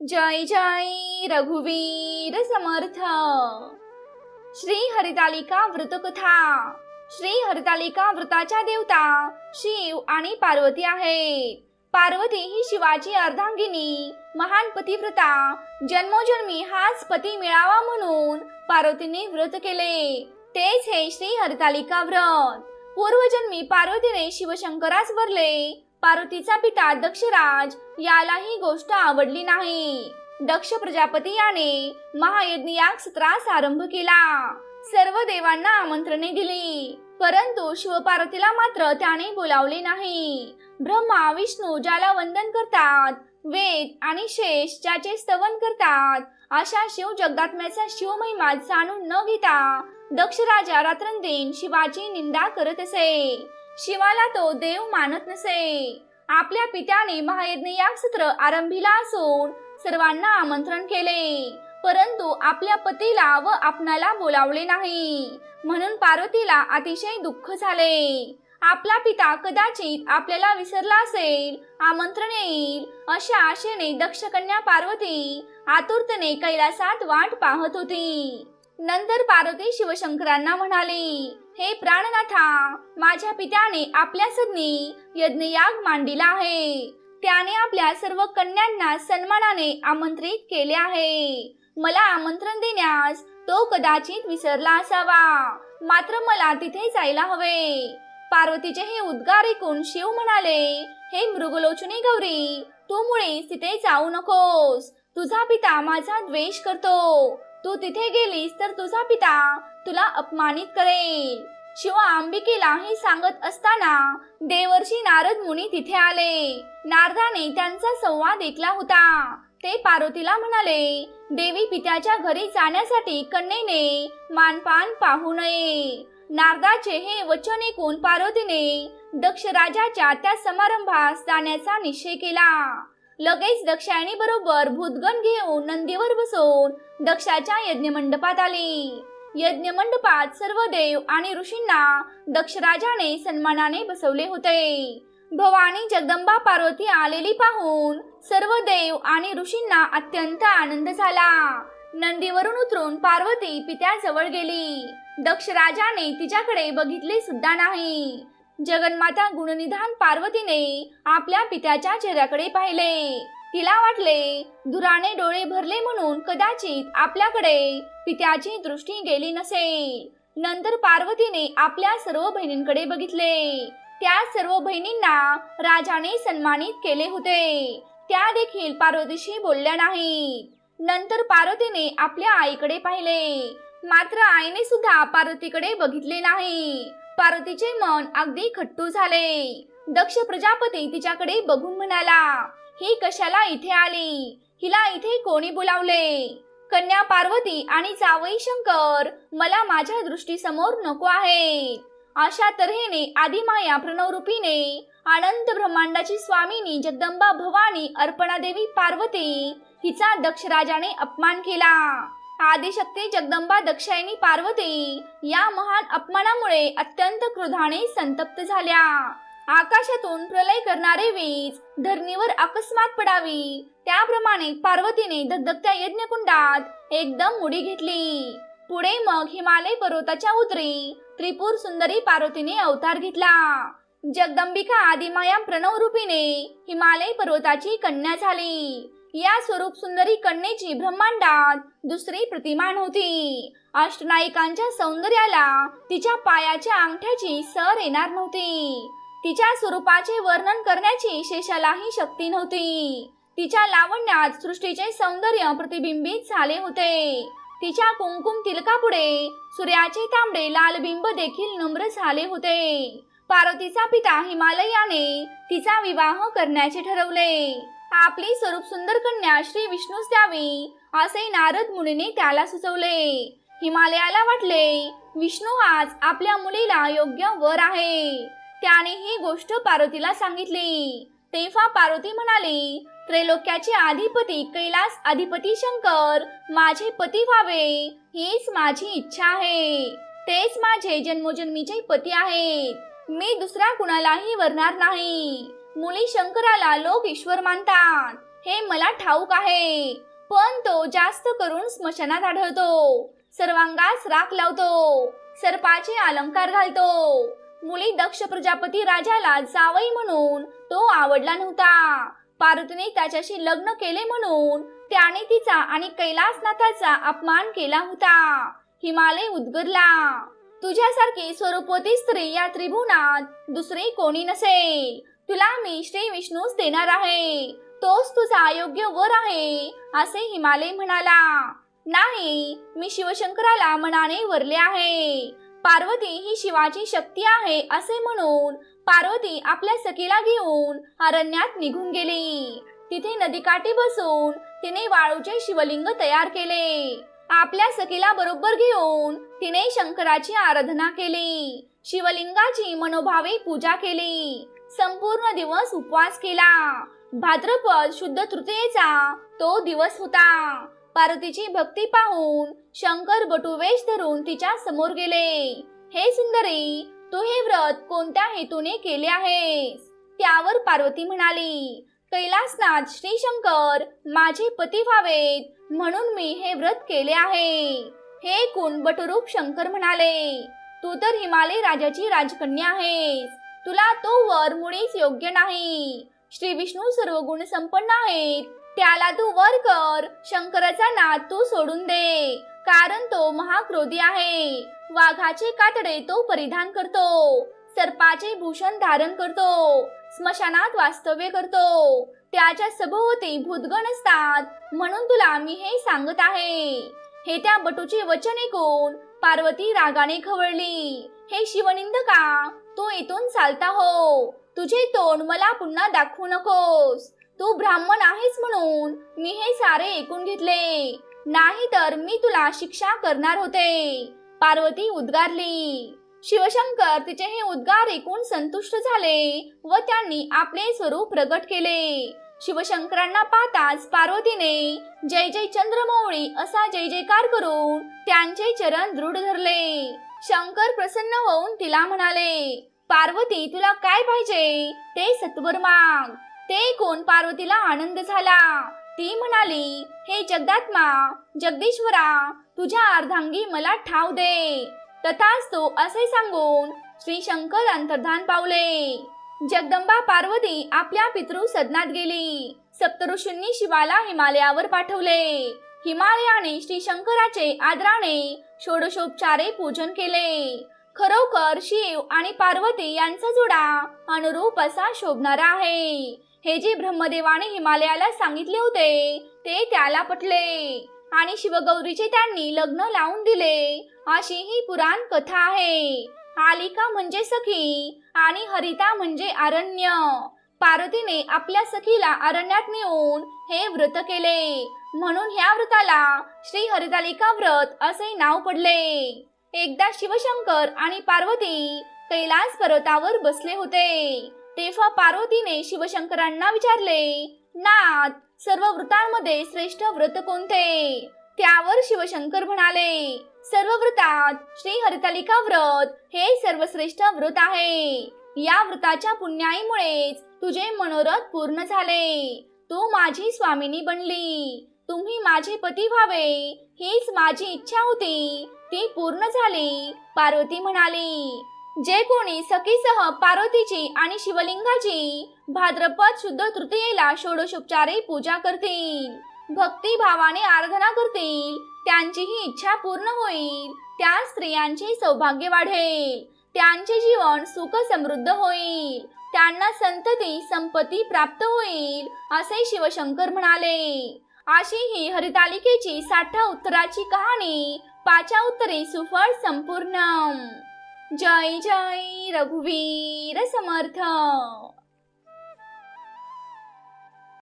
जय जय रघुवीर समर्थ। श्री हरितालिका व्रतकथा। श्री हरितालिका व्रताच्या देवता शिव आणि पार्वती आहेत। पार्वती ही शिवाची अर्धांगिनी महान पतिव्रता जन्मोजन्मी हाच पती मिळावा म्हणून पार्वतीने व्रत केले। तेच हे श्री हरितालिका व्रत। पूर्वजन्मी पार्वतीने शिवशंकरास वरले पार्वतीचा पिता दक्षराज याला ही गोष्ट आवडली नाही. दक्ष प्रजापती याने महायज्ञ सत्रास आरंभ केला. सर्व देवांना आमंत्रणे दिली. परंतु शिवपार्वतीला मात्र त्याने बोलावले नाही. ब्रह्मा विष्णू ज्याला वंदन करतात वेद आणि शेष ज्याचे स्तवन करतात अशा शिव जगदात्म्याचा शिवमहिमा जाणून न घेता दक्ष राजा रात्रंदिन शिवाची निंदा करत असे. शिवाला तो देव मानत नसे. आपल्या पित्याने महायज्ञ याग सत्र आरंभीला असून सर्वांना आमंत्रण केले. परंतु आपल्या पतीला व आपणाला बोलावले नाही. म्हणून पार्वतीला अतिशय दुःख झाले. आपला पिता कदाचित आपल्याला विसरला असेल आमंत्रण येईल अशा आशेने दक्ष कन्या पार्वती आतुरतेने कैलासात वाट पाहत होती. नंतर पार्वती शिवशंकरांना म्हणाली हे प्राणनाथा माझ्या पित्याने आपल्या सदनी यज्ञयाग मांडिला आहे. त्याने आपल्या सर्व कन्यांना सन्मानाने आमंत्रित केले आहे. मला आमंत्रण देण्यास तो कदाचित विसरला असावा. मात्र मला तिथे जायला हवे. पार्वतीचे हे उद्गार ऐकून शिव म्हणाले हे मृगलोचनी गौरी तू मुळे तिथे जाऊ नकोस. तुझा पिता माझा द्वेष करतो. तू तिथे गेलीस तर तुझा पिता तुला अपमानित करेल. शिव अंबिकेला हे सांगत असताना देवर्षी नारद मुनी तिथे आले. नारदाने त्यांचा संवाद ऐकला होता. ते पार्वतीला म्हणाले देवी पित्याच्या घरी जाण्यासाठी कन्येने मानपान पाहू नये. नारदाचे हे वचन ऐकून पार्वतीने दक्ष राजाच्या त्या समारंभास जाण्याचा निश्चय केला. लगेच दक्षायणी बरोबर भूतगण घेऊन नंदीवर बसून दक्षाच्या यज्ञमंडपात आली. यज्ञमंडपात सर्व देव आणि ऋषींना दक्षराजाने सन्मानाने बसवले होते. भवानी जगदंबा पार्वती आलेली पाहून सर्व देव आणि ऋषींना अत्यंत आनंद झाला. नंदीवरून उतरून पार्वती पित्याजवळ गेली. दक्षराजाने तिच्याकडे बघितले सुद्धा नाही. जगन्माता गुणनिधान पार्वतीने आपल्या पित्याच्या चेहऱ्याकडे पाहिले. तिला वाटले दुराने डोळे भरले म्हणून कदाचित आपल्याकडे पित्याची दृष्टी गेली नसेल. नंतर पार्वतीने आपल्या सर्व बहिणींकडे बघितले. त्या सर्व बहिणींना राजाने सन्मानित केले होते. त्या देखील पार्वतीशी बोलल्या नाहीत. नंतर पार्वतीने आपल्या आईकडे पाहिले. मात्र आईने सुद्धा पार्वतीकडे बघितले नाही. पार्वतीचे मन अगदी खट्टू झाले. दक्ष प्रजापती तिच्याकडे बघून म्हणाला ही कशाला इथे आली? हिला इथे कोणी बोलावले? कन्या पार्वती आणि जावई शंकर मला माझ्या दृष्टीसमोर नको आहे अशा तऱ्हेने आदिमाया प्रणवरूपीने आनंद ब्रह्मांडाची स्वामिनी जगदंबा भवानी अर्पणादेवी पार्वती हिचा दक्षराजाने अपमान केला. आदिशक्ती जगदंबा दक्षायनी पार्वती या महान अपमानामुळे अत्यंत क्रोधाने संतप्त झाल्या. आकाशातून प्रलय करणारे वीज धरणीवर अकस्मात पडावी. त्याप्रमाणे पार्वतीने धगधगत्या यज्ञकुंडात एकदम उडी घेतली. पुढे मग हिमालय पर्वताच्या उतरी त्रिपुर सुंदरी पार्वतीने अवतार घेतला. जगदंबिका आदिमाया प्रणव रूपीने हिमालय पर्वताची कन्या झाली. या स्वरूप सुंदरी कन्येची ब्रह्मांडात दुसरी प्रतिमा नव्हती. अष्टनायिकांच्या सौंदर्याला तिच्या पायाच्या अंगठ्याची सर येणार नव्हती. तिच्या स्वरूपाचे वर्णन करण्याची शेषालाही शक्ती नव्हती. तिच्या लावण्यात सृष्टीचे सौंदर्य प्रतिबिंबित झाले होते. तिच्या कुंकुम तिलकापुढे सूर्याचे तांबडे लालबिंब देखील नम्र झाले होते. पार्वतीचा पिता हिमालयाने तिचा विवाह करण्याचे ठरवले. आपली स्वरूप सुंदर कन्या श्री विष्णूस द्यावी असे नारद मुनीने त्याला सुचवले. हिमालयाला वाटले विष्णू आज आपल्या मुलीला योग्य वर आहे. त्याने ही गोष्ट पार्वतीला सांगितली. तेव्हा पार्वती म्हणाली त्रैलोक्याचे अधिपती कैलास अधिपती शंकर माझे पती व्हावे. हीच माझी इच्छा आहे. तेच माझे जन्मोजन्मीचे पती आहेत. मी दुसऱ्या कुणालाही वरणार नाही. मुली शंकराला लोक ईश्वर मानतात. हे मला ठाऊक आहे. पण तो जास्त करून स्मशानात आढळतो. सर्वांगास राख लावतो. सर्पाचे अलंकार घालतो. मुली दक्ष प्रजापती राजाला जावई म्हणून. तो आवडला नव्हता. पार्वतीने त्याच्याशी लग्न केले म्हणून त्याने तिचा आणि कैलासनाथाचा अपमान केला होता. हिमालय उद्गरला. तुझ्यासारखी स्वरूपवती स्त्री या त्रिभुवनात दुसरी कोणी नसेल. तुला मी श्री विष्णूच देणार आहे. तोच तुझा योग्य वर आहे असे हिमालय म्हणाला. नाही मी शिवशंकराला मनाने वरले आहे. पार्वती ही शिवाची शक्ती आहे असे म्हणून पार्वती आपल्या सखीला घेऊन अरण्यात निघून गेली. तिथे नदीकाठी बसून तिने वाळूचे शिवलिंग तयार केले. आपल्या सखीला बरोबर घेऊन तिने शंकराची आराधना केली. शिवलिंगाची मनोभावे पूजा केली. संपूर्ण दिवस उपवास केला. भाद्रपद शुद्ध तृतीयेचा तो दिवस होता. पार्वतीची भक्ती पाहून शंकर बटुवेश धरून तिच्या समोर गेले. हे सुंदरी तू हे व्रत कोणत्या हेतूने केले आहेस? त्यावर पार्वती म्हणाली कैलासनाथ श्री शंकर माझे पती व्हावेत म्हणून मी हे व्रत केले आहे. हे कुण? बटरूप शंकर म्हणाले तू तर हिमालय राजाची राजकन्या आहेस. तुला तो वर मुळीच योग्य नाही. श्री विष्णू सर्व गुण संपन्न आहेत. त्याला तू वर कर. शंकराचा नाद तू सोडून दे. कारण तो महाक्रोधी आहे. वाघाचे कातडे तो परिधान करतो. सर्पाचे भूषण धारण करतो. स्मशानात वास्तव्य करतो. त्याच्या सभोवती भूतगण असतात. म्हणून तुला मी हे सांगत आहे. हे त्या बटूचे वचन ऐकून पार्वती रागाने खवळली. हे शिवनिंदका तू इथून चालता हो. तुझे तोंड मला पुन्हा दाखवू नकोस. तू ब्राह्मण आहेस म्हणून मी हे सारे ऐकून घेतले. नाही तर मी तुला शिक्षा करणार होते. पार्वती उद्गारली. शिवशंकर तिचे हे उद्गार ऐकून संतुष्ट झाले व त्यांनी आपले स्वरूप प्रगट केले. शिवशंकरांना पाहताच पार्वतीने जय जय चंद्रमौळी असा जय जयकार करून त्यांचे चरण दृढ धरले. शंकर प्रसन्न होऊन तिला म्हणाले पार्वती तुला काय पाहिजे? ते सत्वर माग. ते कोण पार्वतीला आनंद झाला? ती म्हणाली हे जगदात्मा जगदीश्वरा तुझ्या अर्धांगी मला ठाव दे. तथाच तो असे सांगून श्री शंकर अंतर्धान पावले. जगदंबा पार्वती आपल्या पितृ सदनात गेली. सप्तऋषींनी शिवाला हिमालयावर पाठवले. हिमालयाने श्री शंकराचे आदराने षोडशोपचारे पूजन केले. खरोखर शिव आणि पार्वती यांचा जोडा अनुरूप असा शोभणारा आहे. हे जे ब्रह्मदेवाने हिमालयाला सांगितले होते ते त्याला पटले. आणि शिवगौरीचे त्यांनी लग्न लावून दिले. अशी ही पुराण कथा आहे. आलिका म्हणजे सखी आणि हरिता म्हणजे अरण्य. पार्वतीने आपल्या सखीला अरण्यात नेऊन हे व्रत केले. म्हणून ह्या व्रताला श्री हरितालिका व्रत असे नाव पडले. एकदा शिवशंकर आणि पार्वती कैलास पर्वतावर बसले होते. तेव्हा पार्वतीने शिवशंकरांना विचारले नाथ सर्व व्रतांमध्ये श्रेष्ठ व्रत कोणते? त्यावर शिवशंकर म्हणाले सर्व व्रतात श्री हरितालिका व्रत हे सर्वश्रेष्ठ व्रत आहे. या व्रताच्या पुण्याईमुळेच तुझे मनोरथ पूर्ण झाले. तू माझी स्वामिनी बनली. तुम्ही माझे पती व्हावे. हीच माझी इच्छा होती. ती पूर्ण झाली पार्वती म्हणाली. जे कोणी सखीसह पार्वतीची आणि शिवलिंगाची भाद्रपद शुद्ध तृतीयेला षोडशोपचारे पूजा करतील भक्तिभावाने आराधना करतील त्यांची ही इच्छा पूर्ण होईल त्या स्त्रियांचे सौभाग्य वाढेल त्यांचे जीवन सुख समृद्ध होईल त्यांना संतती संपत्ती प्राप्त होईल असे शिवशंकर म्हणाले. अशी ही हरितालिकेची साठा उत्तराची कहाणी पाचा उत्तरे सुफळ संपूर्ण जय जय रघुवीर समर्थ।